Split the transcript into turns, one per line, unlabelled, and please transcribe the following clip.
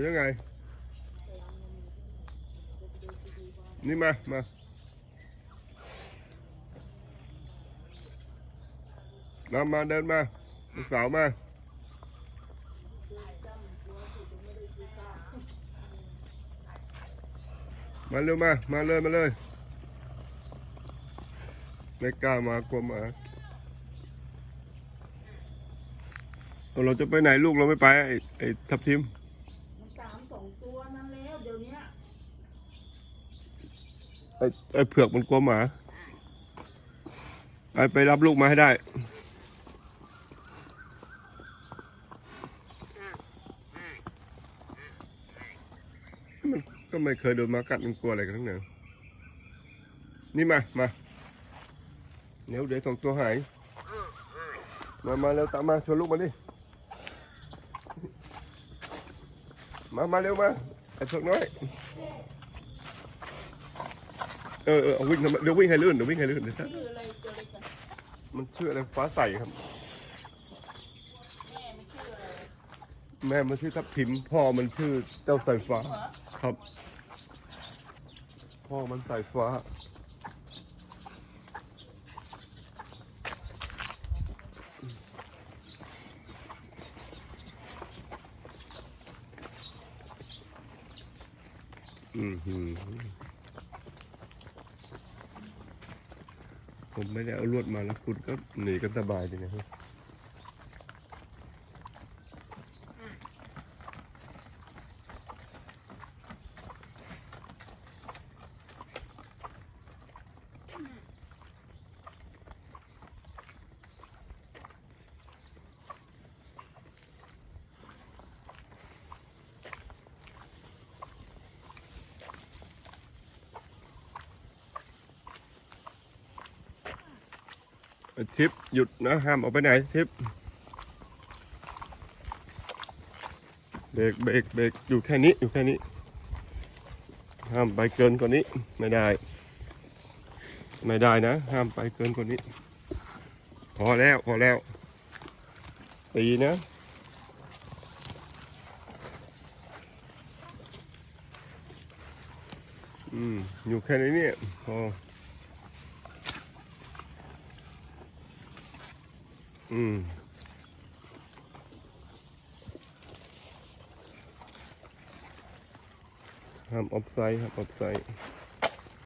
เอยังไง นี่มา มามามาเดินมาลูกสาวมามาเร็วมา มาเลย มาเลย ไม่กล้ามากลัวมาเอาเราจะไปไหนลูกเราไม่ไปไอ้ไอ้ทับทิม
มันสามสองตัวนั้นแล้วเดี๋ยวเนี้ย
ไอ้ไอ้เผือกมันกลัวหมาไปไปรับลูกมาให้ได้มันก็ไม่เคยโดนหมากัดมันกลัวอะไรกันทั้งนั้นนี่มา มาเดี๋ยวเดี๋ยวสองตัวหาย มา มาเร็วตามมาชวนลูกมาดิ มา มาเร็วมาไอ้เผือกน้อย เออเออเอาวิ่งทำไมเดี๋ยววิ่งให้ลื่นเดี๋ยววิ่งให้ลื่นเดี๋ยวนะ
ชื่ออะไรเจออะไรกัน
มันชื่ออะไรฟ้าใสครับ
แม่มันชื่ออะไร
แม่มันชื่อทับทิมพ่อมันชื่อเจ้าสายฟ้า
เหรอ
ครับ พ่อมันสายฟ้า อืมหืม ผมไม่ได้เอาลวดมาแล้วคุณก็หนีกันสบายดีนะครับ ทิปหยุดนะห้ามออกไปไหนทิปเบรกเบรกเบรกอยู่แค่นี้อยู่แค่นี้ ห้ามไปเกินกว่านี้ไม่ได้ ไม่ได้นะ ห้ามไปเกินกว่านี้ พอแล้วพอแล้วตีนะอืมอยู่แค่นี้เนี่ยพอ อืมห้ามออฟไซด์ครับออฟไซด์